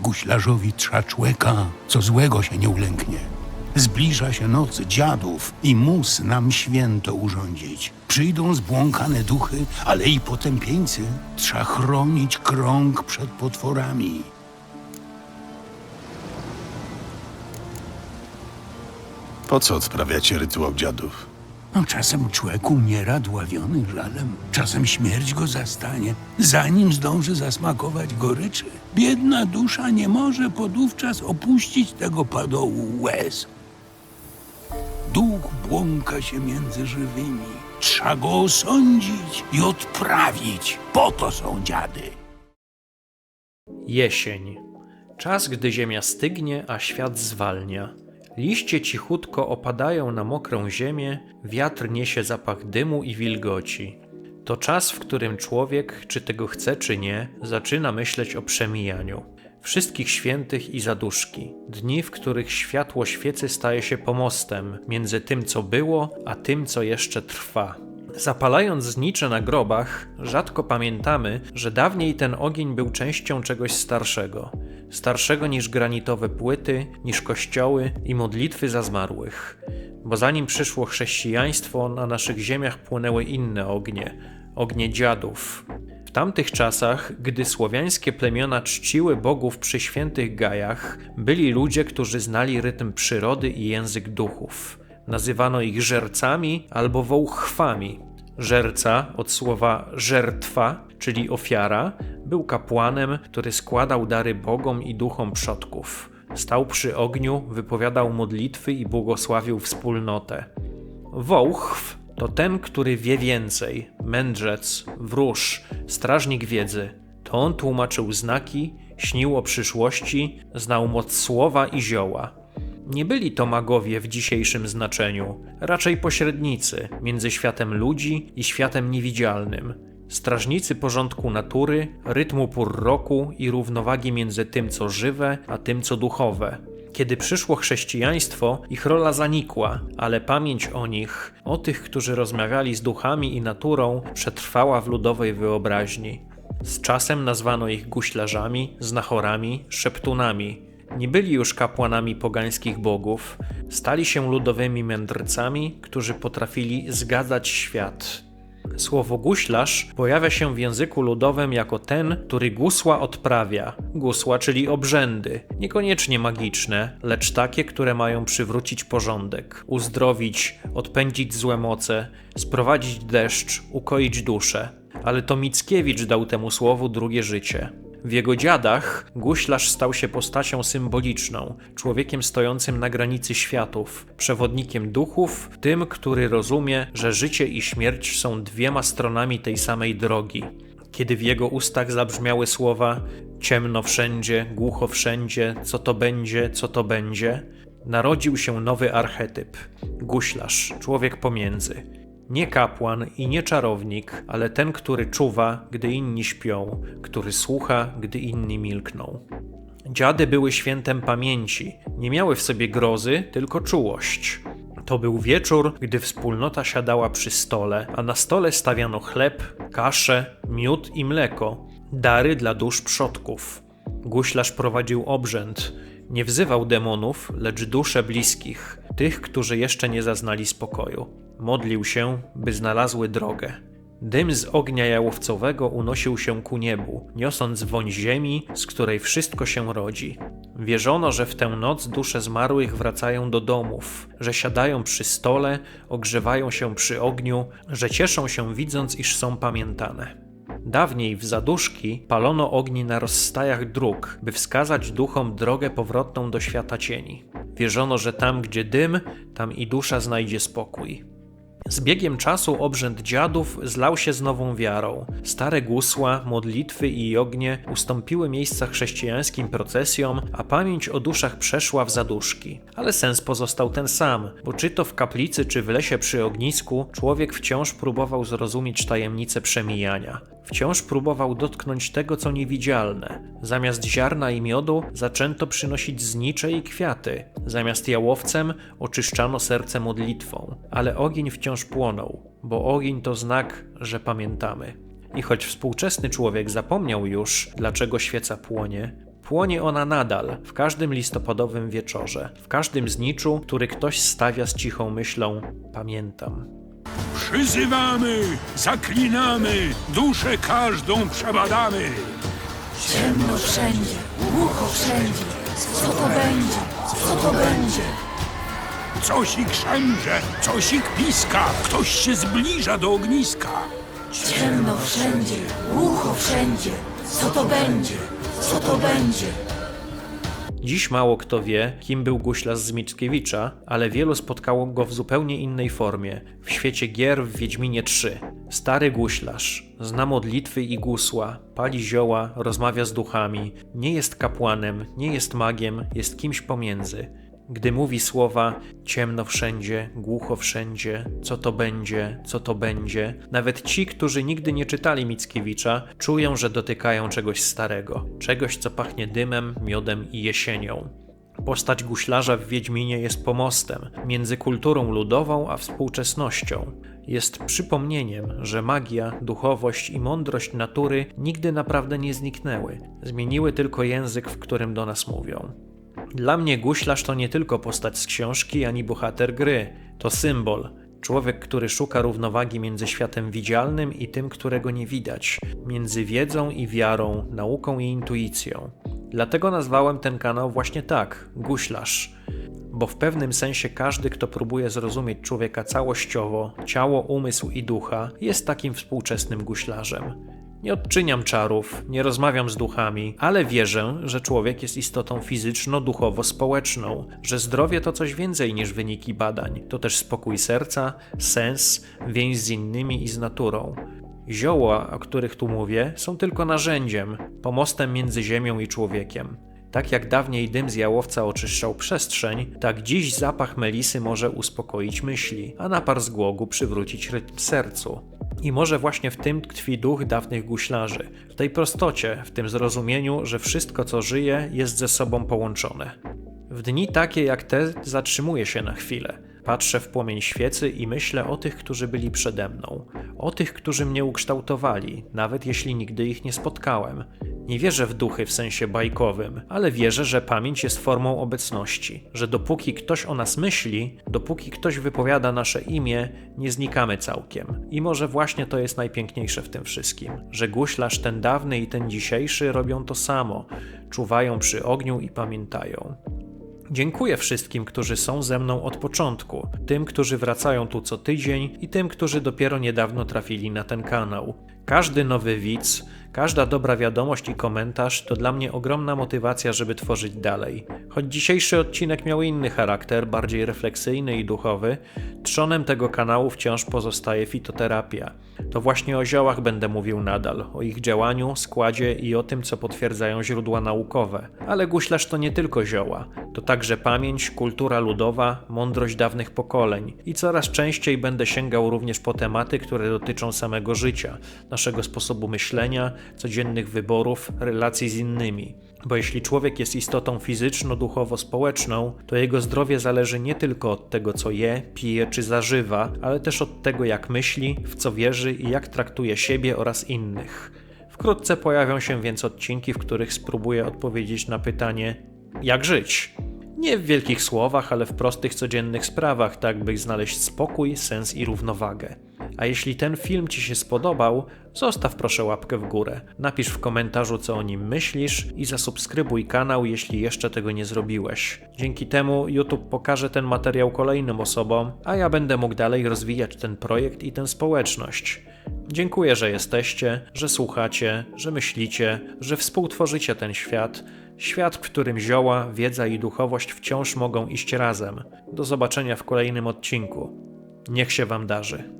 Guślarzowi trza człeka, co złego się nie ulęknie. Zbliża się noc dziadów i mus nam święto urządzić. Przyjdą zbłąkane duchy, ale i potępieńcy. Trza chronić krąg przed potworami. Po co odprawiacie rytuał dziadów? No, czasem człowiek umiera dławiony żalem, czasem śmierć go zastanie, zanim zdąży zasmakować goryczy. Biedna dusza nie może podówczas opuścić tego padołu łez. Duch błąka się między żywymi. Trzeba go osądzić i odprawić. Po to są dziady. Jesień. Czas, gdy ziemia stygnie, a świat zwalnia. Liście cichutko opadają na mokrą ziemię, wiatr niesie zapach dymu i wilgoci. To czas, w którym człowiek, czy tego chce, czy nie, zaczyna myśleć o przemijaniu. Wszystkich świętych i zaduszki. Dni, w których światło świecy staje się pomostem między tym, co było, a tym, co jeszcze trwa. Zapalając znicze na grobach, rzadko pamiętamy, że dawniej ten ogień był częścią czegoś starszego. Starszego niż granitowe płyty, niż kościoły i modlitwy za zmarłych. Bo zanim przyszło chrześcijaństwo, na naszych ziemiach płonęły inne ognie ognie dziadów. W tamtych czasach, gdy słowiańskie plemiona czciły bogów przy świętych gajach, byli ludzie, którzy znali rytm przyrody i język duchów. Nazywano ich żercami albo wołchwami. Żerca od słowa żertwa, czyli ofiara, był kapłanem, który składał dary bogom i duchom przodków. Stał przy ogniu, wypowiadał modlitwy i błogosławił wspólnotę. Wołchw to ten, który wie więcej, mędrzec, wróż, strażnik wiedzy. To on tłumaczył znaki, śnił o przyszłości, znał moc słowa i zioła. Nie byli to magowie w dzisiejszym znaczeniu, raczej pośrednicy między światem ludzi i światem niewidzialnym. Strażnicy porządku natury, rytmu pór roku i równowagi między tym, co żywe, a tym, co duchowe. Kiedy przyszło chrześcijaństwo, ich rola zanikła, ale pamięć o nich, o tych, którzy rozmawiali z duchami i naturą, przetrwała w ludowej wyobraźni. Z czasem nazwano ich guślarzami, znachorami, szeptunami. Nie byli już kapłanami pogańskich bogów, stali się ludowymi mędrcami, którzy potrafili zgadzać świat. Słowo guślarz pojawia się w języku ludowym jako ten, który gusła odprawia. Gusła, czyli obrzędy, niekoniecznie magiczne, lecz takie, które mają przywrócić porządek, uzdrowić, odpędzić złe moce, sprowadzić deszcz, ukoić duszę. Ale to Mickiewicz dał temu słowu drugie życie. W jego dziadach guślarz stał się postacią symboliczną, człowiekiem stojącym na granicy światów, przewodnikiem duchów, tym, który rozumie, że życie i śmierć są dwiema stronami tej samej drogi. Kiedy w jego ustach zabrzmiały słowa ciemno wszędzie, głucho wszędzie, co to będzie, co to będzie, narodził się nowy archetyp guślarz, człowiek pomiędzy. Nie kapłan i nie czarownik, ale ten, który czuwa, gdy inni śpią, który słucha, gdy inni milkną. Dziady były świętem pamięci, nie miały w sobie grozy, tylko czułość. To był wieczór, gdy wspólnota siadała przy stole, a na stole stawiano chleb, kaszę, miód i mleko, dary dla dusz przodków. Guślarz prowadził obrzęd, nie wzywał demonów, lecz dusze bliskich, tych, którzy jeszcze nie zaznali spokoju. Modlił się, by znalazły drogę. Dym z ognia jałowcowego unosił się ku niebu, niosąc woń ziemi, z której wszystko się rodzi. Wierzono, że w tę noc dusze zmarłych wracają do domów, że siadają przy stole, ogrzewają się przy ogniu, że cieszą się widząc, iż są pamiętane. Dawniej w zaduszki palono ogni na rozstajach dróg, by wskazać duchom drogę powrotną do świata cieni. Wierzono, że tam, gdzie dym, tam i dusza znajdzie spokój. Z biegiem czasu obrzęd dziadów zlał się z nową wiarą. Stare gusła, modlitwy i ognie ustąpiły miejsca chrześcijańskim procesjom, a pamięć o duszach przeszła w zaduszki. Ale sens pozostał ten sam, bo czy to w kaplicy, czy w lesie przy ognisku, człowiek wciąż próbował zrozumieć tajemnicę przemijania. Wciąż próbował dotknąć tego, co niewidzialne. Zamiast ziarna i miodu zaczęto przynosić znicze i kwiaty. Zamiast jałowcem oczyszczano serce modlitwą. Ale ogień wciąż płonął, bo ogień to znak, że pamiętamy. I choć współczesny człowiek zapomniał już, dlaczego świeca płonie, Płonie ona nadal, w każdym listopadowym wieczorze, w każdym zniczu, który ktoś stawia z cichą myślą Pamiętam. Przyzywamy, zaklinamy, duszę każdą przebadamy. Ciemno wszędzie, głucho wszędzie. Co to będzie? Co to będzie? Cosik szemrze, cosik piska, ktoś się zbliża do ogniska. Ciemno wszędzie, głucho wszędzie. Co to będzie? Co to będzie? Dziś mało kto wie, kim był guślarz z Mickiewicza, ale wielu spotkało go w zupełnie innej formie, w świecie gier w Wiedźminie 3. Stary guślarz, zna modlitwy i gusła, pali zioła, rozmawia z duchami, nie jest kapłanem, nie jest magiem, jest kimś pomiędzy. Gdy mówi słowa ciemno wszędzie, głucho wszędzie, co to będzie, co to będzie, nawet ci, którzy nigdy nie czytali Mickiewicza, czują, że dotykają czegoś starego, czegoś, co pachnie dymem, miodem i jesienią. Postać guślarza w Wiedźminie jest pomostem między kulturą ludową a współczesnością. Jest przypomnieniem, że magia, duchowość i mądrość natury nigdy naprawdę nie zniknęły, zmieniły tylko język, w którym do nas mówią. Dla mnie guślarz to nie tylko postać z książki ani bohater gry, to symbol. Człowiek, który szuka równowagi między światem widzialnym i tym, którego nie widać, między wiedzą i wiarą, nauką i intuicją. Dlatego nazwałem ten kanał właśnie tak guślarz. Bo w pewnym sensie każdy, kto próbuje zrozumieć człowieka całościowo, ciało, umysł i ducha, jest takim współczesnym guślarzem. Nie odczyniam czarów, nie rozmawiam z duchami, ale wierzę, że człowiek jest istotą fizyczno-duchowo-społeczną, że zdrowie to coś więcej niż wyniki badań. To też spokój serca, sens, więź z innymi i z naturą. Zioła, o których tu mówię, są tylko narzędziem, pomostem między ziemią i człowiekiem. Tak jak dawniej dym z jałowca oczyszczał przestrzeń, tak dziś zapach melisy może uspokoić myśli, a napar z głogu przywrócić rytm sercu. I może właśnie w tym tkwi duch dawnych guślarzy, w tej prostocie, w tym zrozumieniu, że wszystko co żyje jest ze sobą połączone. W dni takie jak te zatrzymuję się na chwilę. Patrzę w płomień świecy i myślę o tych, którzy byli przede mną, o tych, którzy mnie ukształtowali, nawet jeśli nigdy ich nie spotkałem. Nie wierzę w duchy w sensie bajkowym, ale wierzę, że pamięć jest formą obecności, że dopóki ktoś o nas myśli, dopóki ktoś wypowiada nasze imię, nie znikamy całkiem. I może właśnie to jest najpiękniejsze w tym wszystkim, że guślarz ten dawny i ten dzisiejszy robią to samo, czuwają przy ogniu i pamiętają. Dziękuję wszystkim, którzy są ze mną od początku, tym, którzy wracają tu co tydzień i tym, którzy dopiero niedawno trafili na ten kanał. Każdy nowy widz, każda dobra wiadomość i komentarz to dla mnie ogromna motywacja, żeby tworzyć dalej. Choć dzisiejszy odcinek miał inny charakter, bardziej refleksyjny i duchowy, trzonem tego kanału wciąż pozostaje fitoterapia. To właśnie o ziołach będę mówił nadal, o ich działaniu, składzie i o tym, co potwierdzają źródła naukowe. Ale guślarz to nie tylko zioła, to także pamięć, kultura ludowa, mądrość dawnych pokoleń i coraz częściej będę sięgał również po tematy, które dotyczą samego życia, naszego sposobu myślenia, codziennych wyborów, relacji z innymi. Bo jeśli człowiek jest istotą fizyczno-duchowo-społeczną, to jego zdrowie zależy nie tylko od tego, co je, pije czy zażywa, ale też od tego, jak myśli, w co wierzy i jak traktuje siebie oraz innych. Wkrótce pojawią się więc odcinki, w których spróbuję odpowiedzieć na pytanie: jak żyć? Nie w wielkich słowach, ale w prostych, codziennych sprawach, tak by znaleźć spokój, sens i równowagę. A jeśli ten film Ci się spodobał, zostaw proszę łapkę w górę. Napisz w komentarzu, co o nim myślisz i zasubskrybuj kanał, jeśli jeszcze tego nie zrobiłeś. Dzięki temu YouTube pokaże ten materiał kolejnym osobom, a ja będę mógł dalej rozwijać ten projekt i tę społeczność. Dziękuję, że jesteście, że słuchacie, że myślicie, że współtworzycie ten świat. Świat, w którym zioła, wiedza i duchowość wciąż mogą iść razem. Do zobaczenia w kolejnym odcinku. Niech się Wam darzy.